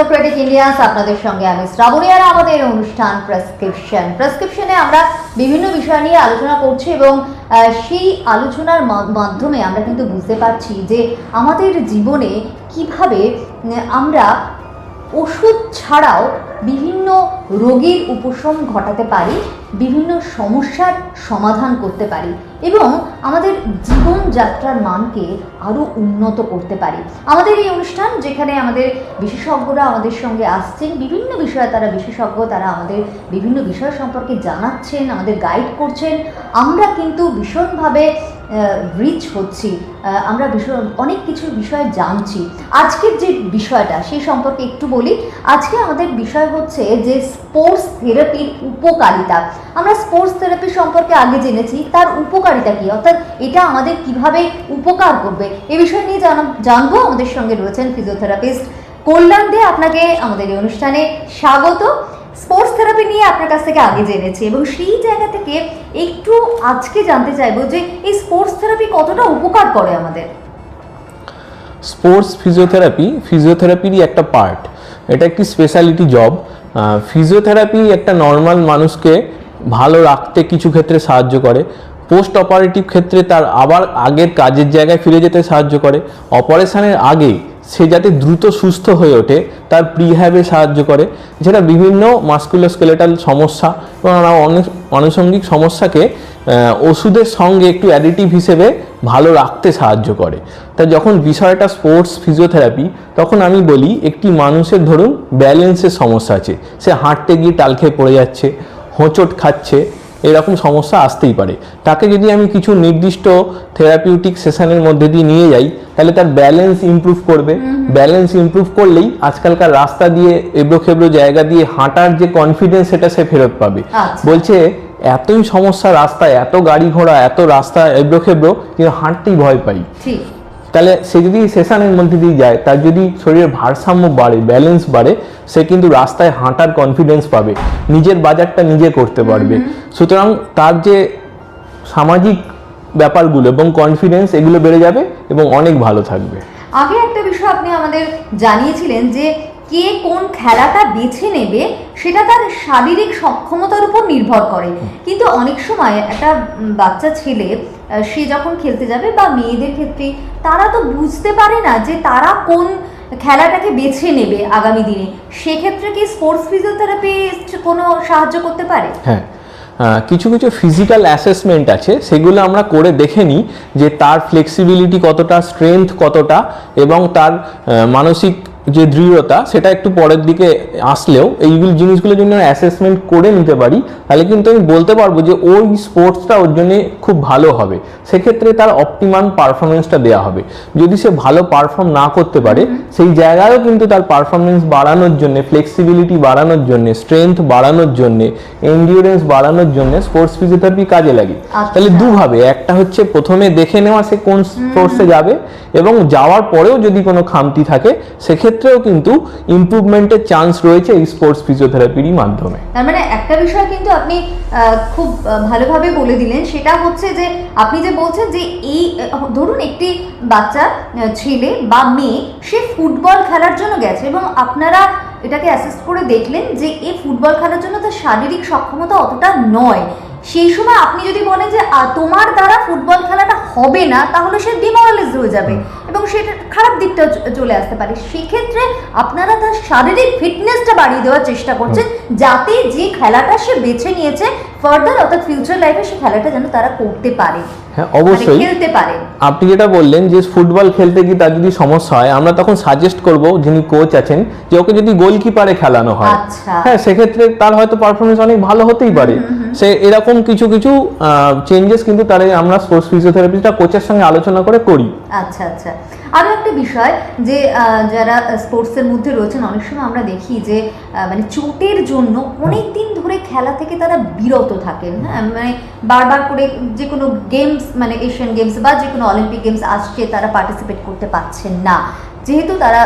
Democratic Indians আপনাদের সঙ্গে আমি শ্রাবণী আর আমাদের অনুষ্ঠান প্রেসক্রিপশন প্রেসক্রিপশনে আমরা বিভিন্ন বিষয় নিয়ে আলোচনা করছি এবং সেই আলোচনার মাধ্যমে আমরা কিন্তু বুঝতে পারছি যে আমাদের জীবনে কীভাবে আমরা ওষুধ ছাড়াও বিভিন্ন রোগের উপশম ঘটাতে পারি, বিভিন্ন সমস্যার সমাধান করতে পারি এবং আমাদের জীবনযাত্রার মানকে আরও উন্নত করতে পারি। আমাদের এই অনুষ্ঠান যেখানে আমাদের বিশেষজ্ঞরা আমাদের সঙ্গে আসছেন, বিভিন্ন বিষয়ে তারা বিশেষজ্ঞ, তারা আমাদের বিভিন্ন বিষয় সম্পর্কে জানাচ্ছেন, আমাদের গাইড করছেন। আমরা কিন্তু ভীষণভাবে রিচ হচ্ছি আমরা ভীষণ অনেক কিছু বিষয়ে জানছি। আজকের যে বিষয়টা সেই সম্পর্কে একটু বলি। আজকে আমাদের বিষয় হচ্ছে যে স্পোর্টস থেরাপির উপকারিতা। আমরা স্পোর্টস থেরাপি সম্পর্কে আগে জেনেছি, তার উপকারিতা কী? অর্থাৎ এটা আমাদের কীভাবে উপকার করবে? এ বিষয় নিয়ে জানা- জানব। আমাদের সঙ্গে রয়েছেন ফিজিওথেরাপিস্ট কল্যাণ দে। আপনাকে আমাদের এই অনুষ্ঠানে স্বাগত। স্পোর্টস থেরাপি নিয়ে আপনার কাছ থেকে আগে জেনেছি এবং সেই জায়গা থেকে একটু আজকে জানতে চাইব যে এই স্পোর্টস থেরাপি কতটা উপকার করে আমাদের? স্পোর্টস ফিজিওথেরাপি ফিজিওথেরাপিরই একটা পার্ট এটা একটি স্পেশালিটি জব ফিজিওথেরাপি একটা নর্মাল মানুষকে ভালো রাখতে কিছু ক্ষেত্রে সাহায্য করে। পোস্ট অপারেটিভ ক্ষেত্রে তার আবার আগের কাজের জায়গায় ফিরে যেতে সাহায্য করে। অপারেশনের আগে সে যাতে দ্রুত সুস্থ হয়ে ওঠে, তার প্রিহ্যাবে সাহায্য করে। যেটা বিভিন্ন মাস্কুলোস্কেলেটাল সমস্যা এবং অনেক আনুষঙ্গিক সমস্যাকে ওষুধের সঙ্গে একটু অ্যাডিটিভ হিসেবে ভালো রাখতে সাহায্য করে। তা যখন বিষয়টা স্পোর্টস ফিজিওথেরাপি তখন আমি বলি, একটি মানুষের ধরুন ব্যালেন্সের সমস্যা আছে। সে হাঁটতে গিয়ে টাল খেয়ে পড়ে যাচ্ছে, হোঁচট খাচ্ছে এরকম সমস্যা আসতেই পারে। তাকে যদি আমি কিছু নির্দিষ্ট থেরাপিউটিক সেশনের মধ্যে দিয়ে নিয়ে যাই তাহলে তার ব্যালেন্স ইমপ্রুভ করবে। ব্যালেন্স ইমপ্রুভ করলেই আজকালকার রাস্তা দিয়ে এবড়ো খেবড়ো জায়গা দিয়ে হাঁটার যে কনফিডেন্স সেটা সে ফেরত পাবে। আচ্ছা। বলছে এতই সমস্যা রাস্তায় এত গাড়ি ঘোড়া এত রাস্তা এবড়ো খেবড়ো কিন্তু হাঁটতেই ভয় পাই। ঠিক। তাহলে সে যদি সেশনের মধ্যে দিয়ে যায় তার যদি শরীরের ভারসাম্য বাড়ে ব্যালেন্স বাড়ে সে কিন্তু রাস্তায় হাঁটার কনফিডেন্স পাবে নিজের বাজারটা নিজে করতে পারবে। সুতরাং তার যে সামাজিক ব্যাপারগুলো এবং কনফিডেন্স এগুলো বেড়ে যাবে এবং অনেক ভালো থাকবে। আগে একটা বিষয় আপনি আমাদের জানিয়েছিলেন যে কে কোন খেলাটা বেছে নেবে সেটা তার শারীরিক সক্ষমতার উপর নির্ভর করে। কিন্তু অনেক সময় একটা বাচ্চা ছেলে সে যখন খেলতে যাবে বা মেয়েদের ক্ষেত্রে, তারা তো বুঝতে পারে না যে তারা কোন খেলাটাকে বেছে নেবে আগামী দিনে। সেক্ষেত্রে কি স্পোর্টস ফিজিওথেরাপি কোনো সাহায্য করতে পারে? হ্যাঁ কিছু কিছু ফিজিক্যাল অ্যাসেসমেন্ট আছে, সেগুলো আমরা করে দেখে নিই যে তার ফ্লেক্সিবিলিটি কতটা স্ট্রেংথ কতটা এবং তার মানসিক যে দৃঢ়তা সেটা একটু পরের দিকে আসলেও এইগুলো জিনিসগুলো যদি অ্যাসেসমেন্ট করে নিতে পারি তাহলে কিন্তু আমি বলতে পারব যে ওই স্পোর্টসটা ওর জন্য খুব ভালো হবে। সেক্ষেত্রে তার অপটিমাম পারফরমেন্সটা দেওয়া হবে। যদি সে ভালো পারফর্ম না করতে পারে সেই জায়গায়ও কিন্তু তার পারফরমেন্স বাড়ানোর জন্য ফ্লেক্সিবিলিটি বাড়ানোর জন্য স্ট্রেংথ বাড়ানোর জন্য এন্ডিওরেন্স বাড়ানোর জন্য স্পোর্টস ফিজিওথেরাপি কাজে লাগে। আচ্ছা। তাহলে দুভাবে একটা হচ্ছে প্রথমে দেখে নেওয়া সে কোন স্পোর্টসে যাবে এবং যাওয়ার পরেও যদি কোনো খামতি থাকে সেক্ষেত্রেও কিন্তু ইমপ্রুভমেন্টের চান্স রয়েছে এই স্পোর্টস ফিজিওথেরাপিরই মাধ্যমে। তার মানে একটা বিষয় কিন্তু আপনি খুব ভালোভাবে বলে দিলেন, সেটা হচ্ছে যে আপনি যে বলছেন যে এই ধরুন একটি বাচ্চা ছেলে বা মেয়ে, সে ফুটবল খেলার জন্য গেছে এবং আপনারা এটাকে অ্যাসেস করে দেখলেন যে এই ফুটবল খেলার জন্য তার শারীরিক সক্ষমতা অতটা নয়। সেই সময় আপনি যদি বলেন যে তোমার দ্বারা ফুটবল খেলাটা হবে না তাহলে সে ডিমোরালাইজ হয়ে যাবে এবং সেটা খারাপ দিকটা চলে আসতে পারে। সেক্ষেত্রে আপনারা তার শারীরিক ফিটনেসটা বাড়িয়ে দেওয়ার চেষ্টা করছেন যাতে যে খেলাটা সে বেছে নিয়েছে ফার্দার অর্থাৎ ফিউচার লাইফে সে খেলাটা যেন তারা করতে পারে হ্যাঁ মানে অবশ্যই খেলতে পারে। আপনি যেটা বললেন যে ফুটবল খেলতে গিয়ে তার যদি সমস্যা হয় আমরা তখন সাজেস্ট করব যিনি কোচ আছেন যে ওকে যদি গোলকিপারে খেলানো হয়। আচ্ছা। হ্যাঁ সেক্ষেত্রে তার হয়তো পারফরমেন্স অনেক ভালো হতেই পারে। সে এরকম কিছু কিছু চেঞ্জেস কিন্তু তার আমরা স্পোর্টস ফিজিওথেরাপিস্টটা কোচের সঙ্গে আলোচনা করে করি। আচ্ছা আচ্ছা। আরও একটা বিষয় যে যারা স্পোর্টসের মধ্যে রয়েছেন, অনেক সময় আমরা দেখি যে মানে চোটের জন্য অনেক দিন ধরে খেলা থেকে তারা বিরত থাকেন হ্যাঁ? মানে বারবার করে যে কোনো গেমস মানে এশিয়ান গেমস বা যে কোনো অলিম্পিক গেমস আসছে, তারা পার্টিসিপেট করতে পারছেন না। যেহেতু তারা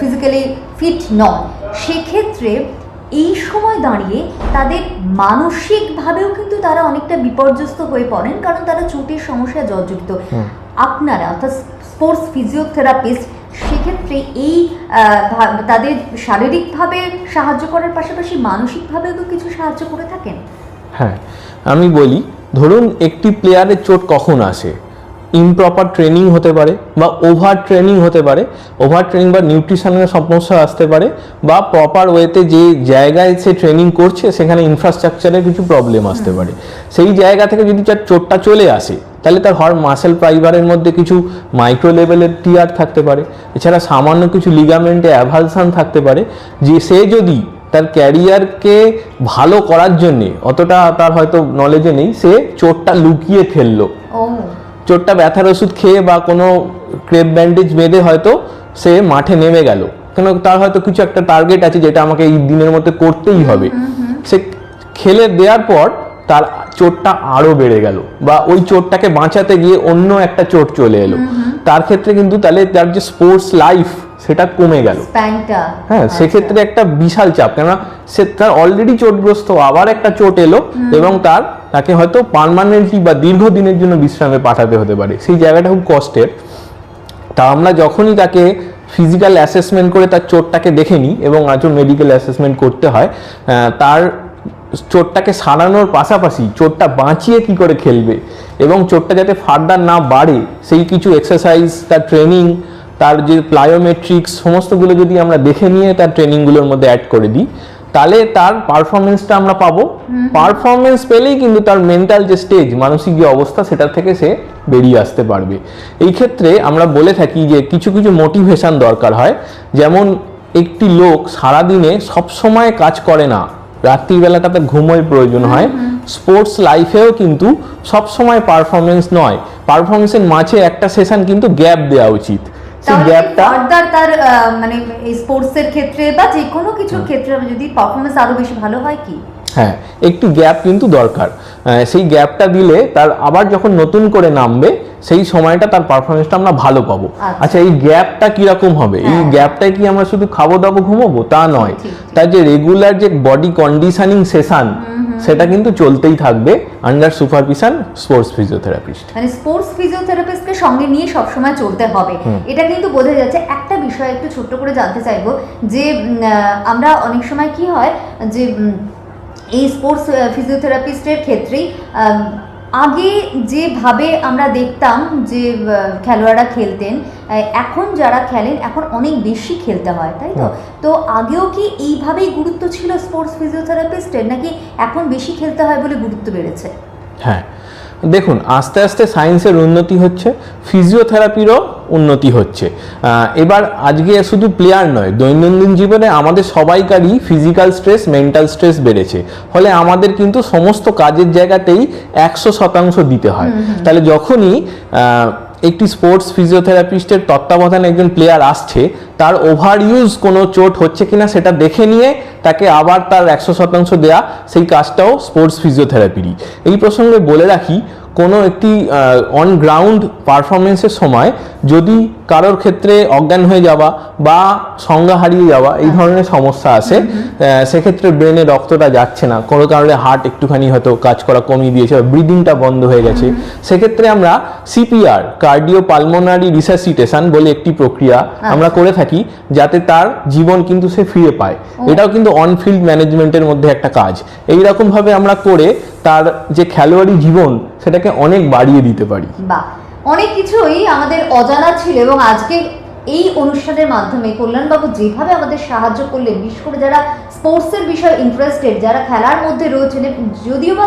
ফিজিক্যালি ফিট নয়, সেক্ষেত্রে এই সময় দাঁড়িয়ে তাদের মানসিকভাবেও কিন্তু তারা অনেকটা বিপর্যস্ত হয়ে পড়েন কারণ তারা চোটের সমস্যায় জর্জরিত। আপনারা অর্থাৎ স্পোর্টস ফিজিওথেরাপিস্ট সেক্ষেত্রে এই তাদের শারীরিকভাবে সাহায্য করার পাশাপাশি মানসিকভাবেও তো কিছু সাহায্য করে থাকেন? হ্যাঁ আমি বলি ধরুন একটি প্লেয়ারের চোট কখন আসে? ইমপ্রপার ট্রেনিং হতে পারে বা ওভার ট্রেনিং হতে পারে ওভার ট্রেনিং বা নিউট্রিশনের সমস্যা আসতে পারে বা প্রপার ওয়েতে যে জায়গায় সে ট্রেনিং করছে সেখানে ইনফ্রাস্ট্রাকচারের কিছু প্রবলেম আসতে পারে। সেই জায়গা থেকে যদি তার চোটটা চলে আসে তাহলে তার হর মাসেল ফাইবারের মধ্যে কিছু মাইক্রো লেভেলের টিয়ার থাকতে পারে। এছাড়া সামান্য কিছু লিগামেন্টে অ্যাভালসান থাকতে পারে। যে সে যদি তার ক্যারিয়ারকে ভালো করার জন্যে অতটা তার হয়তো নলেজে নেই সে চোটটা লুকিয়ে ফেলল। চোটটা ব্যথার ওষুধ খেয়ে বা কোনো ক্রেপ ব্যান্ডেজ বেঁধে হয়তো সে মাঠে নেমে গেল। কেন তার হয়তো কিছু একটা টার্গেট আছে যেটা আমাকে এই দিনের মধ্যে করতেই হবে। সে খেলে দেওয়ার পর তার চোটটা আরও বেড়ে গেল বা ওই চোটটাকে বাঁচাতে গিয়ে অন্য একটা চোট চলে এলো। তার ক্ষেত্রে কিন্তু তাহলে তার যে স্পোর্টস লাইফ সেটা কমে গেল। হ্যাঁ সেক্ষেত্রে একটা বিশাল চাপ। কেননা সে তার অলরেডি চোটগ্রস্ত আবার একটা চোট এলো এবং তার তাকে হয়তো পার্মানেন্টলি বা দীর্ঘদিনের জন্য বিশ্রামে পাঠাতে হতে পারে। সেই জায়গাটা খুব কষ্টের। তা আমরা যখনই তাকে ফিজিক্যাল অ্যাসেসমেন্ট করে তার চোটটাকে দেখে নিই এবং আজও মেডিকেল অ্যাসেসমেন্ট করতে হয় তার চোটটাকে সারানোর পাশাপাশি চোটটা বাঁচিয়ে কি করে খেলবে এবং চোটটা যাতে ফার্দার না বাড়ে, সেই কিছু এক্সারসাইজ তার ট্রেনিং তার যে প্লায়োমেট্রিক্স সমস্তগুলো যদি আমরা দেখে নিয়ে তার ট্রেনিংগুলোর মধ্যে অ্যাড করে দিই তাহলে তার পারফরমেন্সটা আমরা পাবো। পারফরমেন্স পেলেই কিন্তু তার মেন্টাল যে স্টেজ মানসিক যে অবস্থা সেটার থেকে সে বেরিয়ে আসতে পারবে। এই ক্ষেত্রে আমরা বলে থাকি যে কিছু কিছু মোটিভেশন দরকার হয়। যেমন একটি লোক সারাদিনে সবসময় কাজ করে না। রাত্রিবেলাটা তার ঘুমোয় প্রয়োজন হয়। স্পোর্টস লাইফেও কিন্তু সবসময় পারফরমেন্স নয়। পারফরমেন্সের মাঝে একটা সেশন কিন্তু গ্যাপ দেওয়া উচিত। ফার্দার তার মানে স্পোর্টস স্পোর্টসের ক্ষেত্রে বা যে কোনো কিছুর ক্ষেত্রে যদি পারফরমেন্স আরও বেশি ভালো হয় কি? হ্যাঁ একটু গ্যাপ কিন্তু দরকার। সেই গ্যাপটা দিলে তার আবার যখন নতুন করে নামবে সেই সময়টা তার পারফরমেন্সটা আমরা ভালো পাবো। আচ্ছা। আচ্ছা এই গ্যাপটা কীরকম হবে? এই হ্যাঁ। গ্যাপটায় কি আমরা শুধু খাব দাবো ঘুমাবো? তা নয়। তার যে রেগুলার যে বডি কন্ডিশনিং সেশন সেটা কিন্তু চলতেই থাকবে আন্ডার সুপারভিশন স্পোর্টস ফিজিওথেরাপিস্ট মানে স্পোর্টস ফিজিওথেরাপিস্টকে সঙ্গে নিয়ে সবসময় চলতে হবে। এটা কিন্তু বোঝা যাচ্ছে। একটা বিষয় একটু ছোট্ট করে জানতে চাইব যে আমরা অনেক সময় কি হয় যে এই স্পোর্টস ফিজিওথেরাপিস্টের ক্ষেত্রেই আগে যেভাবে আমরা দেখতাম যে খেলোয়াড়রা খেলতেন এখন যারা খেলেন এখন অনেক বেশি খেলতে হয় তাই তো? তো আগেও কি এইভাবেই গুরুত্ব ছিল স্পোর্টস ফিজিওথেরাপিস্টের নাকি এখন বেশি খেলতে হয় বলে গুরুত্ব বেড়েছে? হ্যাঁ। দেখুন আস্তে আস্তে সায়েন্সের উন্নতি হচ্ছে ফিজিওথেরাপিরও উন্নতি হচ্ছে। এবার আজকে শুধু প্লেয়ার নয় দৈনন্দিন জীবনে আমাদের সবাইকারই ফিজিক্যাল স্ট্রেস মেন্টাল স্ট্রেস বেড়েছে। ফলে আমাদের কিন্তু সমস্ত কাজের জায়গাতেই একশো শতাংশ দিতে হয়। তাহলে যখনই একটি স্পোর্টস ফিজিওথেরাপিস্টের তত্ত্বাবধানে একজন প্লেয়ার আসছে তার ওভার ইউজ কোনো চোট হচ্ছে কিনা সেটা দেখে নিয়ে তাকে আবার তার একশো শতাংশ দেয়া সেই কাজটাও স্পোর্টস ফিজিওথেরাপিরই এই প্রসঙ্গে বলে রাখি কোনো একটি অন গ্রাউন্ড পারফরমেন্সের সময় যদি কারোর ক্ষেত্রে অজ্ঞান হয়ে যাওয়া বা সংজ্ঞা হারিয়ে যাওয়া এই ধরনের সমস্যা আসে সেক্ষেত্রে ব্রেনে রক্তটা যাচ্ছে না। কোনো কারণে হার্ট একটুখানি হয়তো কাজ করা কমিয়ে দিয়েছে বা ব্রিদিংটা বন্ধ হয়ে গেছে। সেক্ষেত্রে আমরা সিপিআর কার্ডিও পালমোনারি রিসাসিটেশন বলে একটি প্রক্রিয়া আমরা করে থাকি যাতে তার জীবন কিন্তু সে ফিরে পায়। এটাও কিন্তু অনফিল্ড ম্যানেজমেন্টের মধ্যে একটা কাজ। এইরকমভাবে আমরা করে তার যে খেলোয়াড়ি জীবন, সেটাকে অনেক বাড়িয়ে দিতে পারি। বা অনেক কিছুই আমাদের অজানা ছিল এবং আজকে এই অনুষ্ঠানের মাধ্যমে কল্যাণবাবু যেভাবে আমাদের সাহায্য করলেন, বিশেষ করে যারা স্পোর্টসের বিষয়ে ইন্টারেস্টেড যারা খেলার মধ্যে রয়েছেন যদিও বা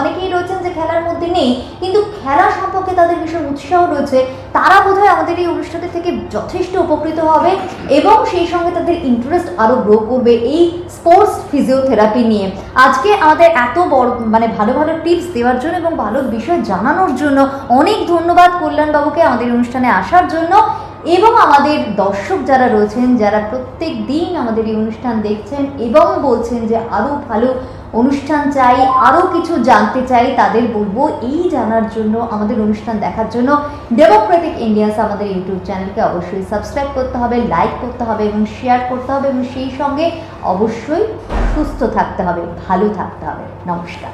অনেকেই রয়েছেন যে খেলার মধ্যে নেই, কিন্তু খেলা সম্পর্কে তাদের ভীষণ উৎসাহ রয়েছে, তারা বোধহয় আমাদের এই অনুষ্ঠানের থেকে যথেষ্ট উপকৃত হবে এবং সেই সঙ্গে তাদের ইন্টারেস্ট আরও গ্রো করবে এই স্পোর্টস ফিজিওথেরাপি নিয়ে। আজকে আমাদের এত বড় মানে ভালো ভালো টিপস দেওয়ার জন্য এবং ভালো বিষয় জানানোর জন্য অনেক ধন্যবাদ কল্যাণবাবুকে আমাদের অনুষ্ঠানে আসার জন্য। এবং আমাদের দর্শক যারা রয়েছেন, যারা প্রত্যেক দিন আমাদের এই অনুষ্ঠান দেখছেন এবং বলছেন যে আরও ভালো অনুষ্ঠান চাই আরও কিছু জানতে চাই, তাদের বলব এই জানার জন্য, আমাদের অনুষ্ঠান দেখার জন্য ডেমোক্রেটিক ইন্ডিয়াস আমাদের ইউটিউব চ্যানেলকে অবশ্যই সাবস্ক্রাইব করতে হবে লাইক করতে হবে এবং শেয়ার করতে হবে এবং সেই সঙ্গে অবশ্যই সুস্থ থাকতে হবে, ভালো থাকতে হবে। নমস্কার।